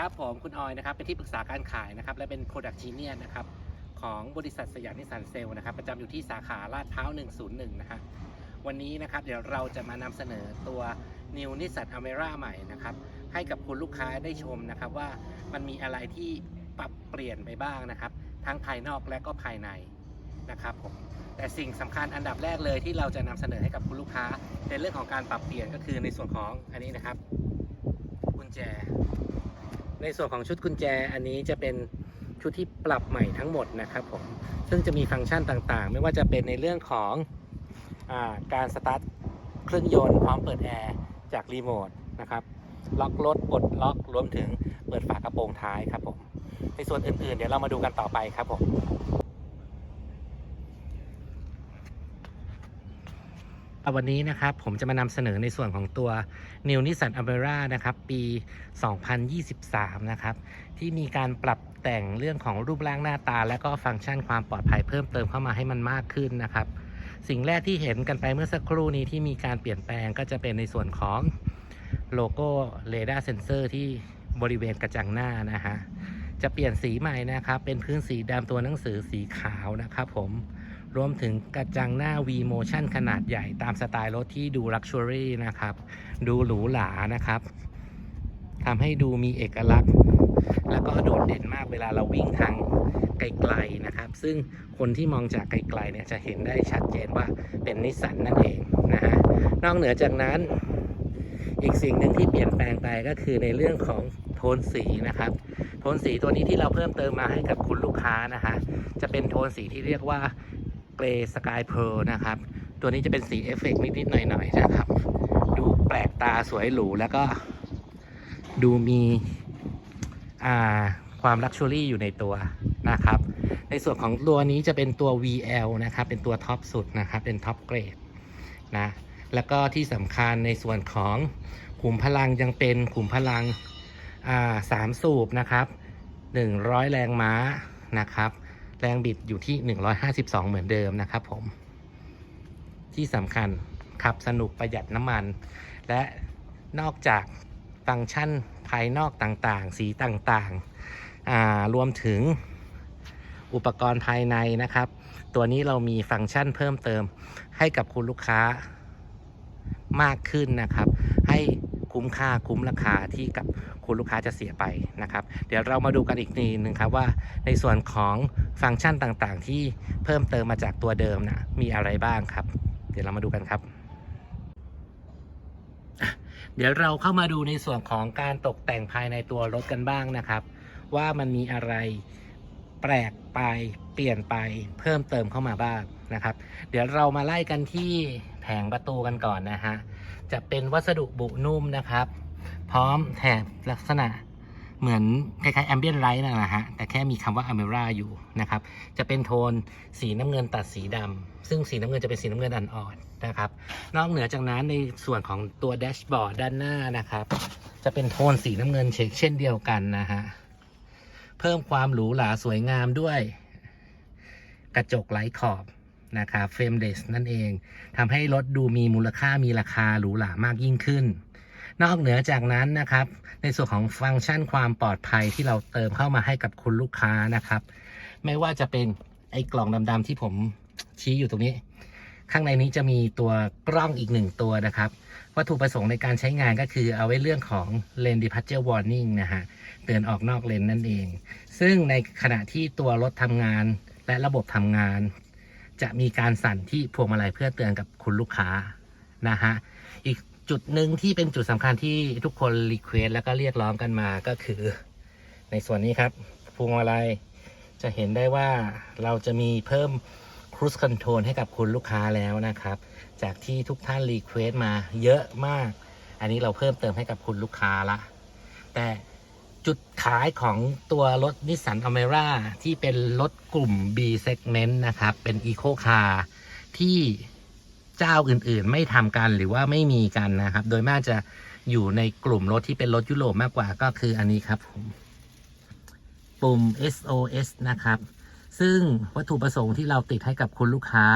ครับผมคุณออยนะครับเป็นที่ปรึกษาการขายนะครับและเป็น Product Genius นะครับของบริษัทสยามนิสสันเซลล์นะครับประจำอยู่ที่สาขาลาดพร้าว 101 นะครับวันนี้นะครับเดี๋ยวเราจะมานำเสนอตัว New Nissan Almera ใหม่นะครับให้กับคุณลูกค้าได้ชมนะครับว่ามันมีอะไรที่ปรับเปลี่ยนไปบ้างนะครับทั้งภายนอกและก็ภายในนะครับผมแต่สิ่งสำคัญอันดับแรกเลยที่เราจะนำเสนอให้กับคุณลูกค้าในเรื่องของการปรับเปลี่ยนก็คือในส่วนของอันนี้นะครับกุญแจ ในส่วนของชุดกุญแจอันนี้จะเป็นชุดที่ปรับใหม่ทั้งหมดนะครับผม ซึ่งจะมีฟังก์ชันต่างๆ ไม่ว่าจะเป็นในเรื่องของอาการสตาร์ทเครื่องยนต์พร้อมเปิดแอร์จากรีโมทนะครับ ล็อกรถปลดล็อกรวมถึงเปิดฝากระโปรงท้ายครับผม ในส่วนอื่นๆ เดี๋ยวเรามาดูกันต่อไปครับผม วันนี้นะครับผมจะมานำเสนอในส่วนของตัว New Nissan Almera นะครับ ปี 2023 นะครับ ที่มีการปรับแต่งเรื่องของรูปร่างหน้าตา และก็ฟังก์ชันความปลอดภัยเพิ่มเติมเข้ามาให้มันมากขึ้นนะครับ สิ่งแรกที่เห็นกันไปเมื่อสักครู่นี้ที่มีการเปลี่ยนแปลงก็จะเป็นในส่วนของโลโก้เรดาร์เซนเซอร์ที่บริเวณกระจังหน้านะฮะจะเปลี่ยนสีใหม่นะครับ เป็นพื้นสีดำตัวหนังสือสีขาวนะครับผม รวมถึงกระจังหน้า V Motion ขนาดใหญ่ตามสไตล์รถที่ดู Luxury นะครับ ดูหรูหรานะครับทำให้ดูมีเอกลักษณ์ แล้วก็โดดเด่นมากเวลาเราวิ่งทางไกลๆนะครับ ซึ่งคนที่มองจากไกลๆเนี่ยจะเห็นได้ชัดเจนว่าเป็นนิสสันนั่นเองนะฮะนอกเหนือจากนั้น อีกสิ่งหนึ่งที่เปลี่ยนแปลงไปก็คือในเรื่องของโทนสีนะครับ โทนสีตัวนี้ที่เราเพิ่มเติมมาให้กับคุณลูกค้านะฮะจะเป็นโทนสีที่เรียกว่า เกรย์สกายเพลนะครับ ตัวนี้จะเป็นสีเอฟเฟกต์นิดๆหน่อยๆนะครับ ดูแปลกตาสวยหรูแล้วก็ดูมีความลักชัวรี่อยู่ในตัวนะครับ ในส่วนของตัวนี้จะเป็นตัว VL นะครับ เป็นตัวท็อปสุดนะครับ เป็นท็อปเกรดนะ แล้วก็ที่สำคัญในส่วนของขุมพลังยังเป็นขุมพลังสามสูบนะครับ 100 แรงม้านะครับ แรงบิดอยู่ที่ 152 เหมือนเดิมนะครับผม ที่สำคัญขับสนุกประหยัดน้ำมัน และนอกจากฟังก์ชันภายนอกต่างๆ สีต่างๆ รวมถึงอุปกรณ์ภายในนะครับ ตัวนี้เรามีฟังก์ชันเพิ่มเติมให้กับคุณลูกค้ามากขึ้นนะครับ ให้คุ้มค่าคุ้มราคาที่กับ คุณลูกค้าจะเสียไปนะครับ เดี๋ยวเรามาดูกันอีกทีหนึ่งครับว่า ในส่วนของฟังก์ชันต่างๆ ที่เพิ่มเติมมาจากตัวเดิมนะมีอะไรบ้างครับ เดี๋ยวเรามาดูกันครับเดี๋ยวเราเข้ามาดูในส่วนของการตกแต่งภายในตัวรถกันบ้างนะครับ ว่ามันมีอะไรแปลกไปเปลี่ยนไปเพิ่มเติมเข้ามาบ้างนะครับ เดี๋ยวเรามาไล่กันที่แผงประตูกันก่อนนะฮะจะเป็นวัสดุบุนุ่มนะครับ พร้อมแถบลักษณะเหมือนคล้ายๆแอมเบียนไลท์นั่นแหละฮะ แต่แค่มีคำว่าอเมร่าอยู่นะครับ จะเป็นโทนสีน้ำเงินตัดสีดำ ซึ่งสีน้ำเงินจะเป็นสีน้ำเงินอ่อนๆนะครับ นอกเหนือจากนั้นในส่วนของตัวแดชบอร์ดด้านหน้านะครับ จะเป็นโทนสีน้ำเงินเชกเช่นเดียวกันนะฮะ เพิ่มความหรูหราสวยงามด้วย กระจกไร้ขอบนะครับเฟรมเลสนั่นเองทำให้รถดูมีมูลค่ามีราคาหรูหรามากยิ่งขึ้น นอกเหนือจากนั้นนะครับ ในส่วนของฟังก์ชันความปลอดภัยที่เราเติมเข้ามาให้กับคุณลูกค้านะครับ ไม่ว่าจะเป็นไอ้กล่องดำๆที่ผมชี้อยู่ตรงนี้ ข้างในนี้จะมีตัวกล้องอีกหนึ่งตัวนะครับ วัตถุประสงค์ในการใช้งานก็คือเอาไว้เรื่องของ Lane Departure Warning นะฮะเตือนออกนอกเลนนั่นเอง ซึ่งในขณะที่ตัวรถทำงานและระบบทำงาน จะมีการสั่นที่พวงมาลัยเพื่อเตือนกับคุณลูกค้านะฮะ จุดหนึ่งที่เป็นจุดสำคัญที่ทุกคนรีเควสแล้วก็เรียกร้องกันมาก็คือ ในส่วนนี้ครับพวงมาลัยจะเห็นได้ว่าเราจะมีเพิ่ม Cruise Control ให้กับคุณลูกค้าแล้วนะครับ จากที่ทุกท่านรีเควสมาเยอะมาก อันนี้เราเพิ่มเติมให้กับคุณลูกค้าละ แต่จุดขายของตัวรถนิสสันอเมร่าที่เป็นรถกลุ่ม B segment นะครับ เป็น Eco Car ที่ เจ้าอื่นๆ ไม่ทำกันหรือว่าไม่มีกันนะครับ โดยมากจะอยู่ในกลุ่มรถที่เป็นรถยุโรปมากกว่าก็คืออันนี้ครับผมปุ่ม SOS นะครับ ซึ่งวัตถุประสงค์ที่เราติดให้กับคุณลูกค้า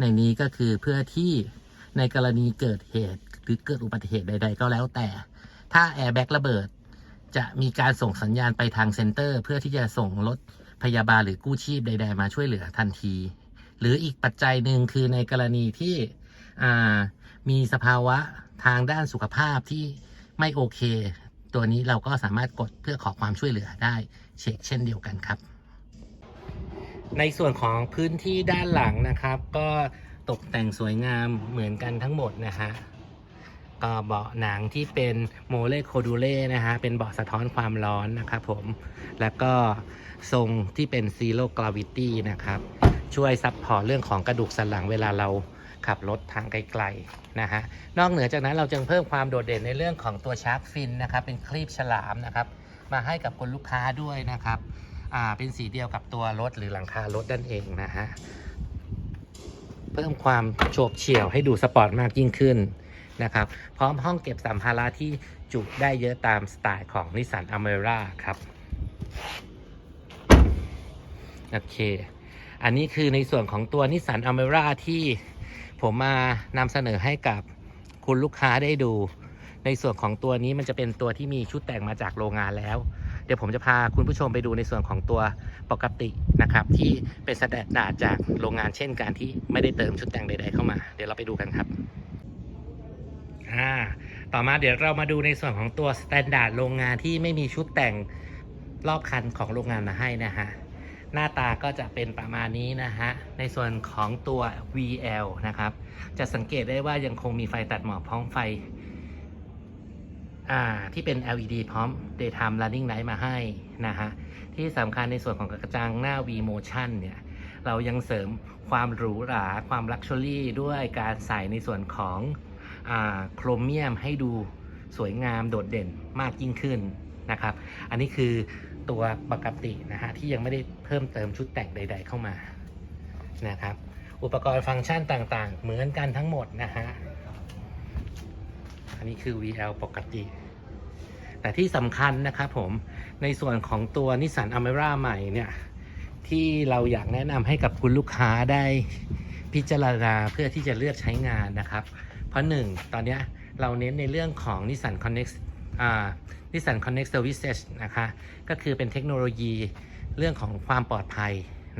ในนี้ก็คือเพื่อที่ในกรณีเกิดเหตุ หรือเกิดอุบัติเหตุใด ๆ ก็แล้วแต่ ถ้าแอร์แบ็กระเบิด จะมีการส่งสัญญาณไปทางเซ็นเตอร์ เพื่อที่จะส่งรถพยาบาลหรือกู้ชีพใด ๆ มาช่วยเหลือทันที หรืออีกปัจจัยหนึ่งคือในกรณีที่ มีสภาวะทางด้านสุขภาพที่ไม่โอเค ตัวนี้เราก็สามารถกดเพื่อขอความช่วยเหลือได้เช็คเช่นเดียวกันครับ ในส่วนของพื้นที่ด้านหลังนะครับ ก็ตกแต่งสวยงามเหมือนกันทั้งหมดนะฮะก็เบาะหนังที่เป็นโมเลโคดูเล่นะฮะ เป็นเบาะสะท้อนความร้อนนะครับผม แล้วก็ทรงที่เป็นซีโร่กราวิตี้นะครับ ช่วยซับพอร์ตเรื่องของกระดูกสันหลังเวลาเรา ขับรถทางไกลๆนะฮะนอกเหนือจากนั้นเราจึงเพิ่มความโดดเด่นในเรื่องของตัวชาร์กฟินนะครับเป็นคลีบฉลามนะครับมาให้กับคนลูกค้าด้วยนะครับอ่าเป็นสีเดียวกับตัวรถหรือหลังคารถนั่นเองนะฮะเพิ่มความโฉบเฉี่ยวให้ดูสปอร์ตมากยิ่งขึ้นนะครับพร้อมห้องเก็บสัมภาระที่จุได้เยอะตามสไตล์ของนิสสันอเมร่าครับโอเค อันนี้คือในส่วนของตัวนิสสันอเมร่าที่ ผมมานำเสนอให้กับคุณลูกค้าได้ดู ในส่วนของตัวนี้มันจะเป็นตัวที่มีชุดแต่งมาจากโรงงานแล้ว เดี๋ยวผมจะพาคุณผู้ชมไปดูในส่วนของตัวปกตินะครับ ที่เป็นสแตนดาร์ดจากโรงงานเช่นการที่ไม่ได้เติมชุดแต่งใด ๆเข้ามา เดี๋ยวเราไปดูกันครับอ่าต่อมาเดี๋ยวเรามาดูในส่วนของตัวสแตนดาร์ดโรงงานที่ไม่มีชุดแต่งรอบคันของโรงงานมาให้นะฮะ หน้าตาก็จะเป็นประมาณนี้นะฮะ ในส่วนของตัว VL นะครับ จะสังเกตได้ว่ายังคงมีไฟตัดหมอกพร้อมไฟที่เป็น LED พร้อม Daytime Running Light มาให้นะฮะ ที่สำคัญในส่วนของกระจังหน้า V Motion เนี่ย เรายังเสริมความหรูหรา ความลักชัวรี่ด้วยการใส่ในส่วนของอโครเมียมให้ดูสวยงามโดดเด่นมากยิ่งขึ้นนะครับ อันนี้คือ ตัวปกตินะฮะที่ยังไม่ได้เพิ่มเติมชุดแต่งใด ๆ เข้ามานะครับ อุปกรณ์ฟังก์ชันต่างๆ เหมือนกันทั้งหมดนะฮะอันนี้คือ VL ปกติ แต่ที่สำคัญนะครับผมในส่วนของตัวนิสสันอเมร่าใหม่เนี่ยที่เราอยากแนะนำให้กับคุณลูกค้าได้พิจารณาเพื่อที่จะเลือกใช้งานนะครับ เพราะหนึ่งตอนนี้เราเน้นในเรื่องของ Nissan Connect อ่า Nissan Connect Services นะคะ ก็คือเป็นเทคโนโลยีเรื่องของความปลอดภัย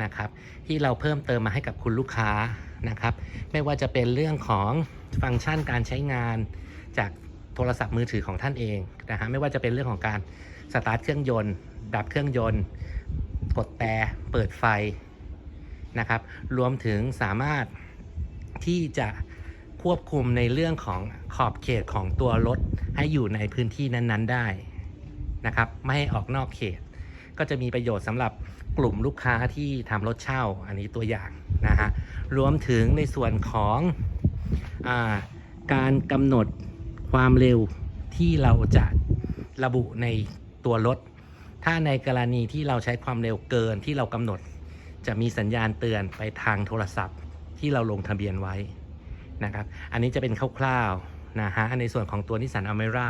นะครับ ที่เราเพิ่มเติมมาให้กับคุณลูกค้านะครับ ไม่ว่าจะเป็นเรื่องของฟังก์ชันการใช้งานจากโทรศัพท์มือถือของท่านเองนะฮะไม่ว่าจะเป็นเรื่องของการสตาร์ทเครื่องยนต์ ดับเครื่องยนต์ กดแต่เปิดไฟนะครับ รวมถึงสามารถที่จะ ควบคุมในเรื่องของขอบเขตของตัวรถ ให้อยู่ในพื้นที่นั้นๆได้นะครับ ไม่ให้ออกนอกเขต ก็จะมีประโยชน์สำหรับกลุ่มลูกค้าที่ทำรถเช่า อันนี้ตัวอย่างนะฮะรวมถึงในส่วนของอาการกำหนดความเร็วที่เราจะระบุในตัวรถ ถ้าในกรณีที่เราใช้ความเร็วเกินที่เรากำหนด จะมีสัญญาณเตือนไปทางโทรศัพท์ที่เราลงทะเบียนไว้ นะครับ อันนี้จะเป็นคร่าวๆนะฮะในส่วนของตัวนิสสันอเมร่า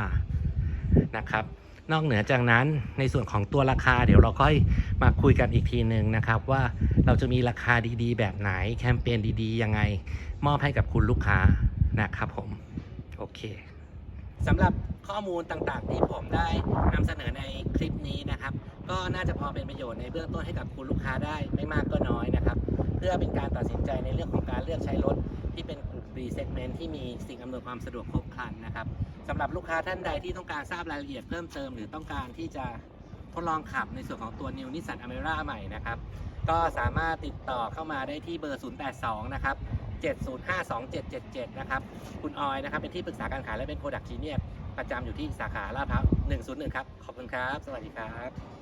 นะครับนอกเหนือจากนั้นในส่วนของตัวราคาเดี๋ยวเราค่อยมาคุยกันอีกทีหนึ่งนะครับ ว่าเราจะมีราคาดีๆ แบบไหนแคมเปญดีๆ ยังไง มอบให้กับคุณลูกค้านะครับผม โอเคสำหรับข้อมูลต่างๆ ที่ผมได้นำเสนอในคลิปนี้นะครับ ก็น่าจะพอเป็นประโยชน์ในเบื้องต้นให้กับคุณลูกค้าได้ไม่มากก็น้อยนะครับ เพื่อเป็นการตัดสินใจในเรื่องของการเลือกใช้รถที่เป็นกลุ่ม B segment ที่มีสิ่งอำนวยความสะดวกครบครันนะครับสำหรับลูกค้าท่านใดที่ต้องการทราบรายละเอียดเพิ่มเติม หรือต้องการที่จะทดลองขับในส่วนของตัว New Nissan Almera ใหม่นะครับ ก็สามารถติดต่อเข้ามาได้ที่เบอร์ 082 นะครับ 7052777 นะครับ คุณออยนะครับ เป็นที่ปรึกษาการขายและเป็น Product Genius ประจำอยู่ที่สาขาลาดพร้าว101 ครับ ขอบคุณครับ สวัสดีครับ